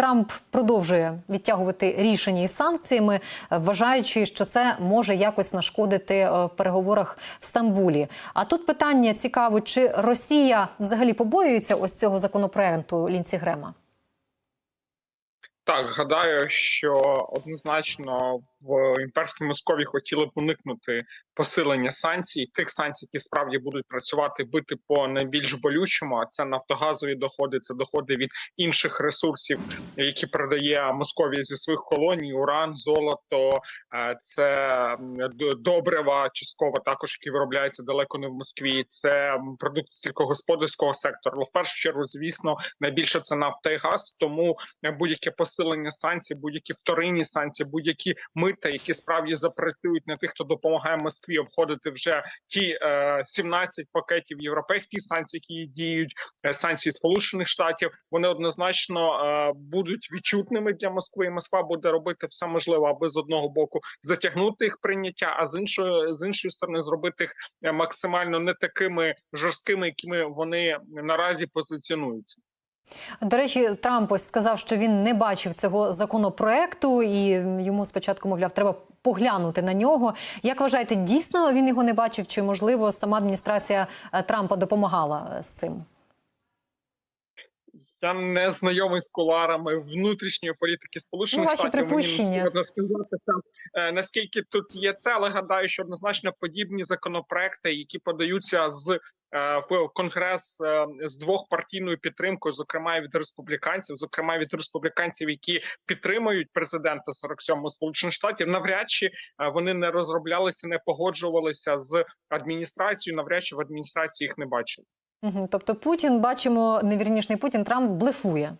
Трамп продовжує відтягувати рішення із санкціями, вважаючи, що це може якось нашкодити е, в переговорах в Стамбулі. А тут питання цікаво, чи Росія взагалі побоюється ось цього законопроекту Лінці Грема? Так, гадаю, що однозначно в імперській Московії хотіли б уникнути посилення санкцій, тих санкцій, які справді будуть працювати, бити по найбільш болючому. А це нафтогазові доходи, це доходи від інших ресурсів, які передає Московія зі своїх колоній: уран, золото, е, це добрива частково також, які виробляються далеко не в Москві. Це продукти сільськогосподарського сектору. В першу чергу, звісно, найбільше це нафта і газ. Тому е, будь-яке посилення санкцій, будь-які вторинні санкції, будь-які мита, які справді запрацюють на тих, хто допомагає Москві обходити вже ті е, 17 пакетів європейських санкцій, які діють, е, санкції Сполучених Штатів. Вони однозначно е, будуть відчутними для Москви. і Москва буде робити все можливе, аби з одного боку затягнути їх прийняття, а з іншої з іншої сторони зробити їх е, максимально не такими жорсткими, якими вони наразі позиціонуються. До речі, Трамп ось сказав, що він не бачив цього законопроекту, і йому спочатку мовляв, треба поглянути на нього. Як вважаєте, дійсно він його не бачив? Чи можливо сама адміністрація е, Трампа допомагала е, з цим? Я не знайомий з куларами внутрішньої політики Сполучених Ну, ваші Штатів. припущення. Мені не сказати там е, наскільки тут є це, але гадаю, що однозначно подібні законопроекти, які подаються з в конгрес е, з двохпартійною підтримкою, зокрема від республіканців, зокрема від республіканців, які підтримують президента 47-го Сполучених Штатів, навряд чи е, вони не розроблялися, не погоджувалися з адміністрацією. Навряд чи в адміністрації їх не бачили. Тобто Путін, бачимо, не вірніш, не Путін, Трамп блефує.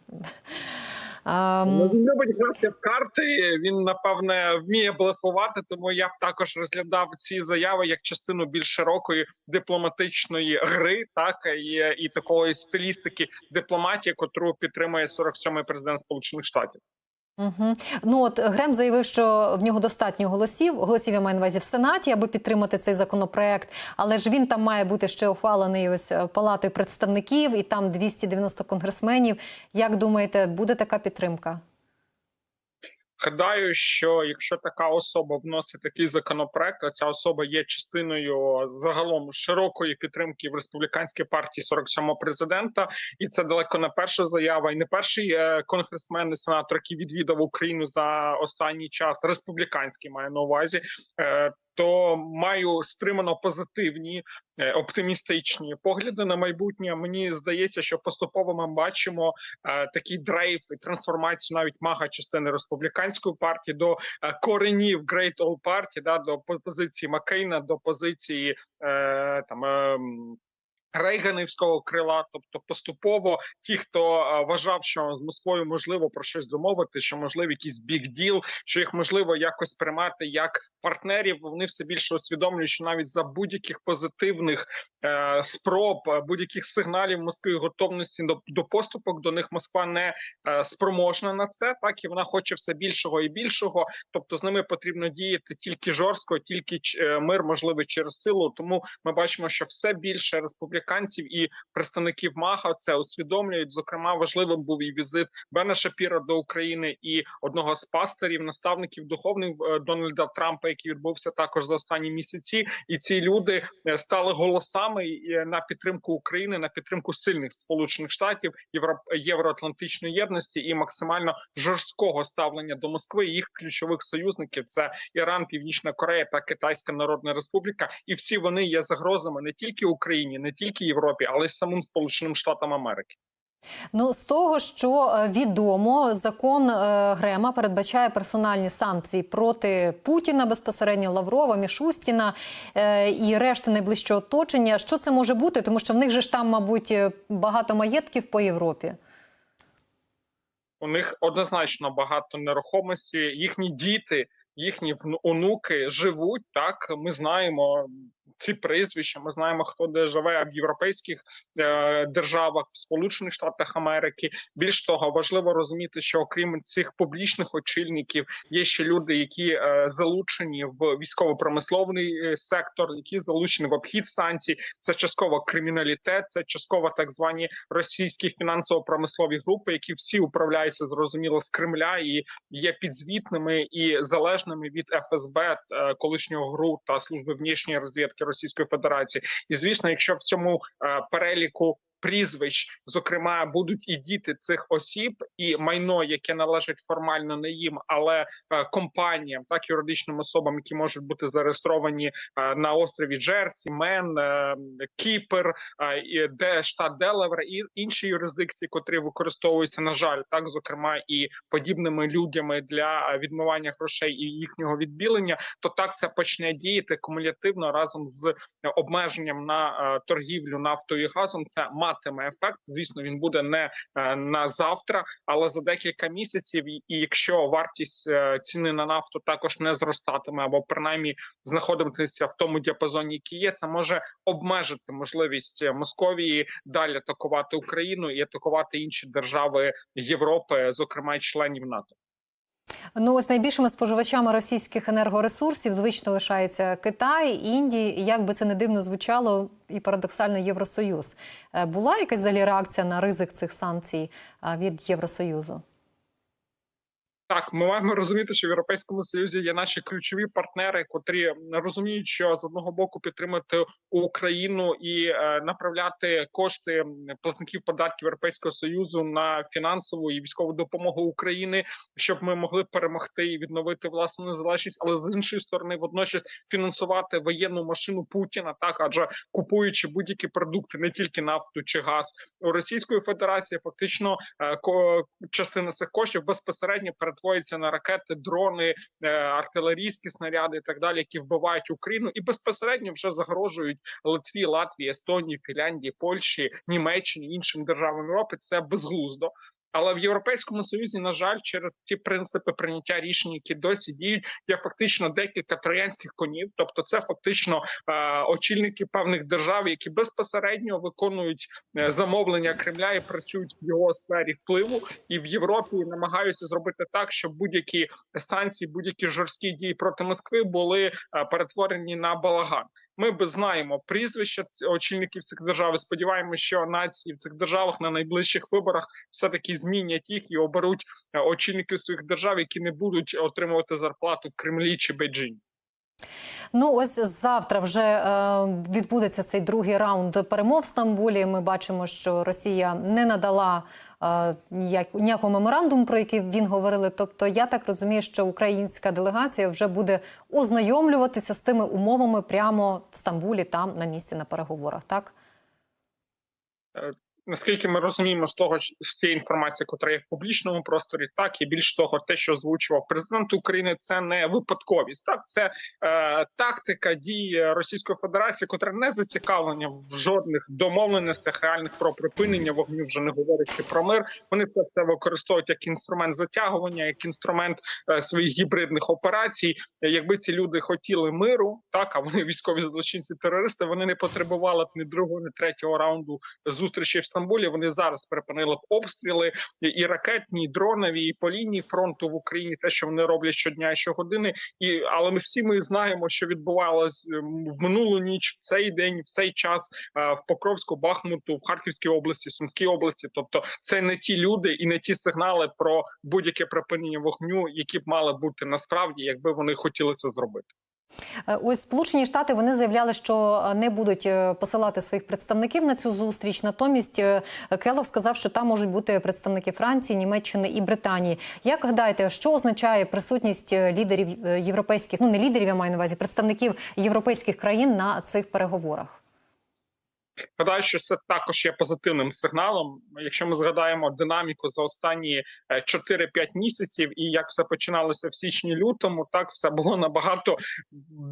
Ну, Він любить грати в карти. Він напевне вміє блефувати. Тому я б також розглядав ці заяви як частину більш широкої дипломатичної гри, так і, і такої стилістики дипломатії, котру підтримує 47-й президент Сполучених Штатів. Угу. Ну от Грем заявив, що в нього достатньо голосів. Голосів я маю на увазі в Сенаті, аби підтримати цей законопроект. Але ж він там має бути ще ухвалений ось е, палатою представників, і там 290 конгресменів. Як думаєте, буде така підтримка? Гадаю, що якщо така особа вносить такий законопроект, а ця особа є частиною загалом широкої підтримки в республіканській партії 47-го президента, і це далеко не перша заява, і не перший е, конгресмен і сенатор, який відвідав Україну за останній час, республіканський має на увазі. То маю стримано позитивні е, оптимістичні погляди на майбутнє. Мені здається, що поступово ми бачимо е, такий дрейф і трансформацію навіть мага частини республіканської партії до е, коренів Great All Party, да до позиції Маккейна, до позиції е, там. Е, Рейганівського крила, тобто поступово ті, хто вважав, що з Москвою можливо про щось домовити, що можливо якийсь біг діл, що їх можливо якось приймати як партнерів. Вони все більше усвідомлюють, що навіть за будь-яких позитивних е, спроб, е, будь-яких сигналів Москви готовності до, до поступок до них Москва не е, спроможна на це. Так і вона хоче все більшого і більшого. Тобто з ними потрібно діяти тільки жорстко, тільки е, мир можливий через силу. Тому ми бачимо, що все більше республіканців і представників МАГА це усвідомлюють. Зокрема, важливим був і візит Бена Шапіра до України і одного з пасторів, наставників духовних е, Дональда Трампа, який відбувся також за останні місяці. І ці люди е, стали голосами е, на підтримку України, на підтримку сильних сполучених штатів, євро євроатлантичної єдності і максимально жорсткого ставлення до Москви. Їх ключових союзників це Іран, Північна Корея та Китайська Народна Республіка, і всі вони є загрозами не тільки Україні, не тільки Європі, але й самим Сполученим Штатам Америки. Ну, з того, що е, відомо, закон е, Грема передбачає персональні санкції проти Путіна безпосередньо Лаврова, Мішустіна е, і решти найближчого оточення. Що це може бути? Тому що в них же ж там, мабуть, багато маєтків по Європі. У них однозначно багато нерухомості. Їхні діти, їхні онуки живуть так. Ми знаємо ці прізвища. Ми знаємо, хто де живе в європейських е, державах, в Сполучених Штатах Америки. Більш того, важливо розуміти, що окрім цих публічних очільників є ще люди, які е, залучені в військово-промисловий е, сектор, які залучені в обхід санкцій. Це частково криміналітет, це частково так звані російські фінансово-промислові групи, які всі управляються зрозуміло з Кремля і є підзвітними і залежними від ФСБ, е, колишнього ГРУ та служби внішньої розвідки Російської Федерації. І звісно, якщо в цьому е, переліку прізвищ, зокрема, будуть і діти цих осіб, і майно, яке належить формально не їм, але е, компаніям, так юридичним особам, які можуть бути зареєстровані е, на острові Джерсі, Мен, е, Кіпр, і де штат Делавер і інші юрисдикції, котрі використовуються, на жаль, так зокрема і подібними людями для відмивання грошей і їхнього відбілення, то так це почне діяти кумулятивно разом з обмеженням на торгівлю нафтою і газом. Це матиме ефект. Звісно, він буде не е, на завтра, але за декілька місяців. І якщо вартість е, ціни на нафту також не зростатиме, або принаймні знаходитися в тому діапазоні, який є, це може обмежити можливість Московії далі атакувати Україну і атакувати інші держави Європи, зокрема членів НАТО. Ну ось найбільшими споживачами російських енергоресурсів звично лишається Китай, Індія, і як би це не дивно звучало, і парадоксально Євросоюз. Е, Була якась взагалі реакція на ризик цих санкцій е, від Євросоюзу? Так, ми маємо розуміти, що в Європейському Союзі є наші ключові партнери, котрі розуміють, що з одного боку підтримати Україну і е, направляти кошти платників податків Європейського союзу на фінансову і військову допомогу України, щоб ми могли перемогти і відновити власну незалежність, але з іншої сторони, водночас фінансувати воєнну машину Путіна, так? Адже купуючи будь-які продукти, не тільки нафту чи газ у Російської Федерації, фактично е, ко- частина цих коштів безпосередньо перетворюється на ракети, дрони, е, артилерійські снаряди і так далі, які вбивають Україну і безпосередньо вже загрожують Литві, Латвії, Естонії, Фінляндії, Польщі, Німеччині іншим державам Європи. Це безглуздо. Але в Європейському Союзі, на жаль, через ті принципи прийняття рішень, які досі діють, є фактично декілька троянських конів. Тобто, це фактично е, очільники певних держав, які безпосередньо виконують е, замовлення Кремля і працюють в його сфері впливу, і в Європі намагаються зробити так, щоб будь-які санкції, будь-які жорсткі дії проти Москви були е, перетворені на балаган. Ми би знаємо прізвища очільників цих держав. Сподіваємося, що нації в цих державах на найближчих виборах все таки змінять їх і оберуть е, очільників своїх держав, які не будуть отримувати зарплату в Кремлі чи Бейджині. Ну ось завтра вже е, відбудеться цей другий раунд перемов в Стамбулі. Ми бачимо, що Росія не надала е, ніяк, ніякого меморандуму, про який він говорили. Тобто, я так розумію, що українська делегація вже буде ознайомлюватися з тими умовами прямо в Стамбулі, там на місці на переговорах. Так Наскільки ми розуміємо з того з тієї інформації, яка є в публічному просторі, так і більш того, те, що озвучував президент України, це не випадковість. Так, це е, тактика дії Російської Федерації, котра не зацікавлена в жодних домовленостях реальних про припинення вогню, вже не говорячи про мир. Вони це все використовують як інструмент затягування, як інструмент е, своїх гібридних операцій. Якби ці люди хотіли миру, так а вони військові злочинці терористи, вони не потребували б ні другого, ні третього раунду зустрічі Стамбулі. Вони зараз припинили б обстріли і, ракетні, і дронові, і по лінії фронту в Україні. Те, що вони роблять щодня і щогодини. І але ми всі ми знаємо, що відбувалось ем, в минулу ніч, в цей день, в цей час е, в Покровську, Бахмуту, в Харківській області, Сумській області. Тобто, це не ті люди і не ті сигнали про будь-яке припинення вогню, які б мали бути насправді, якби вони хотіли це зробити. Е, Ось Сполучені Штати вони заявляли, що е, не будуть е, посилати своїх представників на цю зустріч. Натомість Келлог сказав, що там можуть бути представники Франції, Німеччини і Британії. Як гадаєте, що означає присутність лідерів європейських, ну не лідерів, я маю на увазі, представників європейських країн на цих переговорах? Гадаю, що це також є позитивним сигналом. Якщо ми згадаємо динаміку за останні е, 4-5 місяців, і як все починалося в січні-лютому, так все було набагато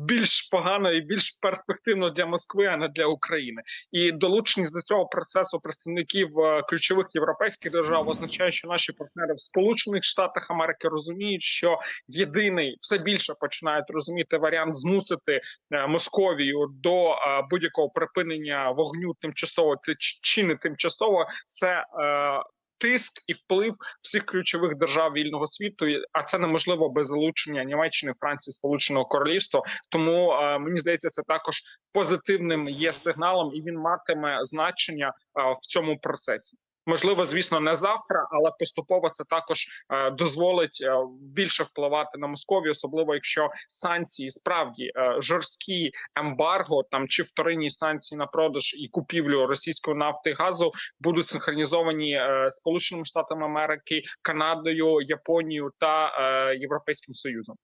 більш погано і більш перспективно для Москви, а не для України. І долученість до цього процесу представників е, ключових європейських держав означає, що наші партнери в Сполучених Штатах Америки розуміють, що єдиний все більше починають розуміти варіант змусити е, Московію до е, будь-якого припинення вогню тимчасово чи- чи не тимчасово, це е, тиск і вплив всіх ключових держав вільного світу. А це неможливо без залучення Німеччини, Франції, Сполученого Королівства. Тому е, мені здається, це також позитивним є сигналом, і він матиме значення е, в цьому процесі. Можливо, звісно, не завтра, але поступово це також е, дозволить е, більше впливати на Московію, особливо якщо санкції справді е, жорсткі ембарго там чи вторинні санкції на продаж і купівлю російської нафти і газу будуть синхронізовані Сполученими Штатами Америки, Канадою, Японією та Європейським Союзом.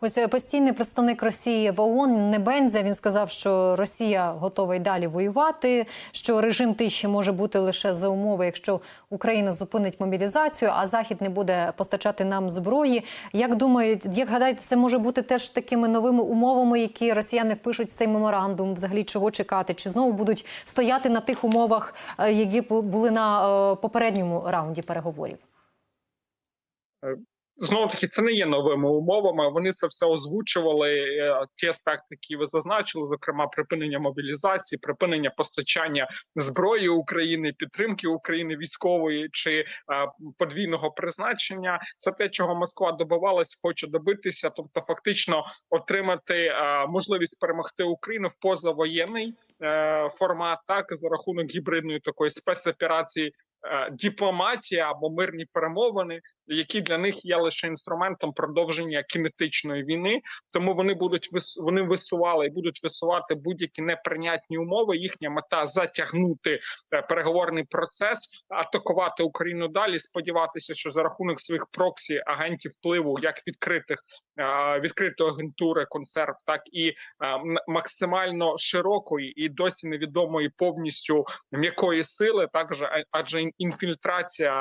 Ось е, постійний представник Росії в ООН Небензя він сказав, що Росія готова й далі воювати, що режим тиші може бути лише за умови, якщо Україна зупинить мобілізацію, а Захід не буде постачати нам зброї. Як думають, як гадаєте, це може бути теж такими новими умовами, які росіяни впишуть в цей меморандум? Взагалі чого чекати? Чи знову будуть стояти на тих умовах, е, які були на е, попередньому раунді переговорів? Знову таки, це не є новими умовами. Вони це все озвучували. е, Ті аспекти, які ви зазначили, зокрема припинення мобілізації, припинення постачання зброї України, підтримки України військової чи е, подвійного призначення. Це те, чого Москва добивалась, хоче добитися, тобто фактично отримати е, можливість перемогти Україну в позавоєнний формат, так за рахунок гібридної такої спецоперації. Дипломатія або мирні перемовини, які для них є лише інструментом продовження кінетичної війни. Тому вони будуть вони висували і будуть висувати будь-які неприйнятні умови. Їхня мета затягнути е, переговорний процес, атакувати Україну далі. Сподіватися, що за рахунок своїх проксі агентів впливу, як відкритих е, відкритої агентури консерв, так і е, максимально широкої і досі невідомої повністю м'якої сили. Також адже інфільтрація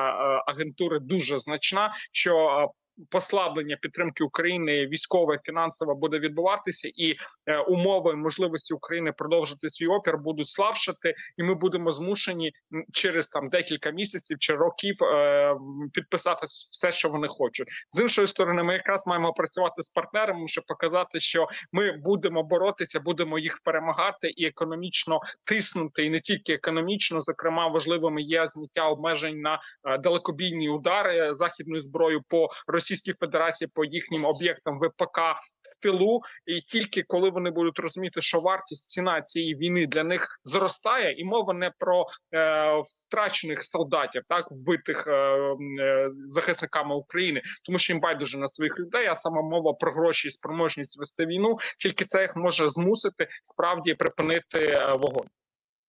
агентури дуже значна. Що е, послаблення підтримки України військове фінансово буде відбуватися, і е, умови можливості України продовжити свій опір будуть слабшати, і ми будемо змушені через там декілька місяців чи років е, підписати все, що вони хочуть. З іншої сторони, ми якраз маємо працювати з партнерами, щоб показати, що ми будемо боротися, будемо їх перемагати і економічно тиснути, і не тільки економічно, зокрема важливими є зняття обмежень на е, далекобійні удари західною зброєю по Російській Федерації, по їхнім об'єктам ВПК. В тилу, і тільки коли вони будуть розуміти, що вартість ціна цієї війни для них зростає, і мова не про е, втрачених солдатів, так вбитих е, е, захисниками України, тому що їм байдуже на своїх людей. А саме мова про гроші і спроможність вести війну. Тільки це їх може змусити справді припинити е, вогонь.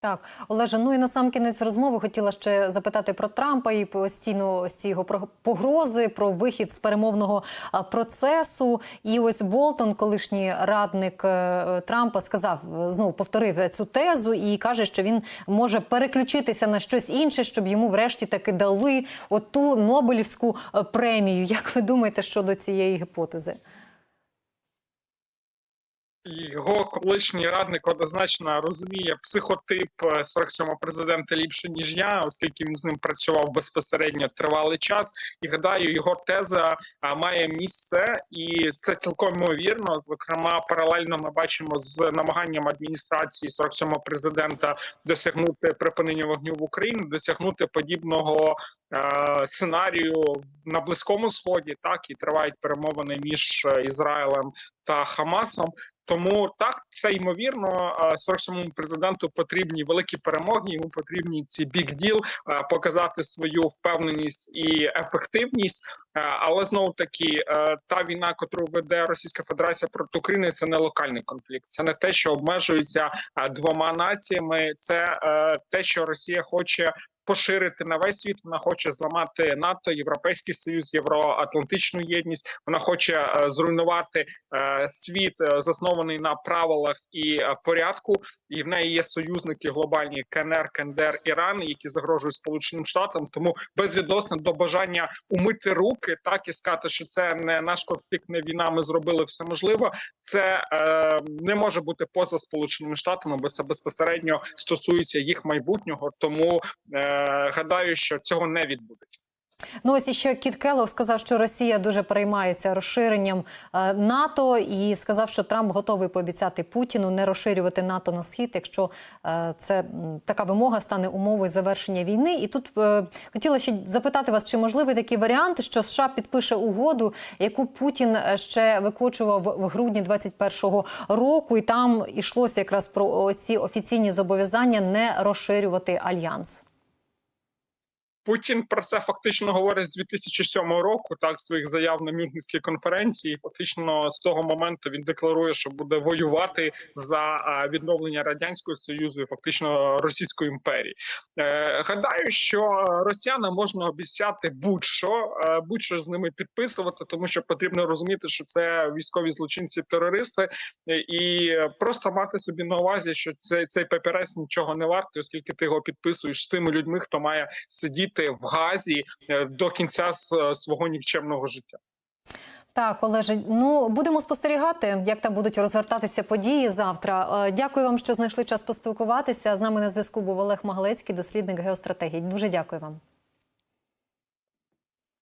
Так, Олеже, ну і на сам кінець розмови хотіла ще запитати про Трампа і постійно ці його погрози, про вихід з перемовного процесу. І ось Болтон, колишній радник е, Трампа, сказав знову повторив цю тезу і каже, що він може переключитися на щось інше, щоб йому врешті таки дали оту Нобелівську е, премію. Як ви думаєте щодо цієї гіпотези? Його колишній радник однозначно розуміє психотип е, 47-го президента ліпше ніж я, оскільки він з ним працював безпосередньо тривалий час. І гадаю, його теза має місце, і це цілком ймовірно. Зокрема, паралельно ми бачимо з намаганням адміністрації 47-го президента досягнути припинення вогню в Україні, досягнути подібного е, сценарію на близькому сході. Так і тривають перемовини між е, Ізраїлем та Хамасом. Тому так це ймовірно. 47-му президенту потрібні великі перемоги. Йому потрібні ці big deal, показати свою впевненість і ефективність. Але знову таки, та війна, яку веде Російська Федерація проти України, це не локальний конфлікт. Це не те, що обмежується двома націями. Це те, що Росія хоче поширити на весь світ. Вона хоче зламати НАТО, Європейський Союз, Євроатлантичну єдність. Вона хоче е, зруйнувати е, світ, е, заснований на правилах і порядку. І в неї є союзники глобальні КНР, КНДР, Іран, які загрожують Сполученим Штатам. Тому безвідносно до бажання умити руки, так і сказати, що це не наш конфлікт, не війна. Ми зробили все можливе. Це е, не може бути поза Сполученими Штатами, бо це безпосередньо стосується їх майбутнього. Тому е, гадаю, що цього не відбудеться. Ну ось іще Кіт Келлог сказав, що Росія дуже переймається розширенням е, НАТО, і сказав, що Трамп готовий пообіцяти Путіну не розширювати НАТО на схід, якщо е, це така вимога стане умовою завершення війни. І тут е, хотіла ще запитати вас, чи можливий такий варіант, що США підпише угоду, яку Путін е, ще викочував в грудні 21-го року, і там йшлося якраз про ці офіційні зобов'язання не розширювати альянс. Путін про це фактично говорить з 2007 року, так своїх заяв на Мюнхенській конференції. Фактично з того моменту він декларує, що буде воювати за відновлення радянського союзу, і фактично Російської імперії. Е, гадаю, що росіянам можна обіцяти будь-що, е, будь-що з ними підписувати, тому що потрібно розуміти, що це військові злочинці, терористи, е, і просто мати собі на увазі, що цей, цей папірець нічого не вартий, оскільки ти його підписуєш з тими людьми, хто має сидіти в газі е, до кінця свого нікчемного життя. Так, Олеже, ну будемо спостерігати, як там будуть розгортатися події завтра. Е, Дякую вам, що знайшли час поспілкуватися. З нами на зв'язку був Олег Магалецький, дослідник геостратегії. Дуже дякую вам.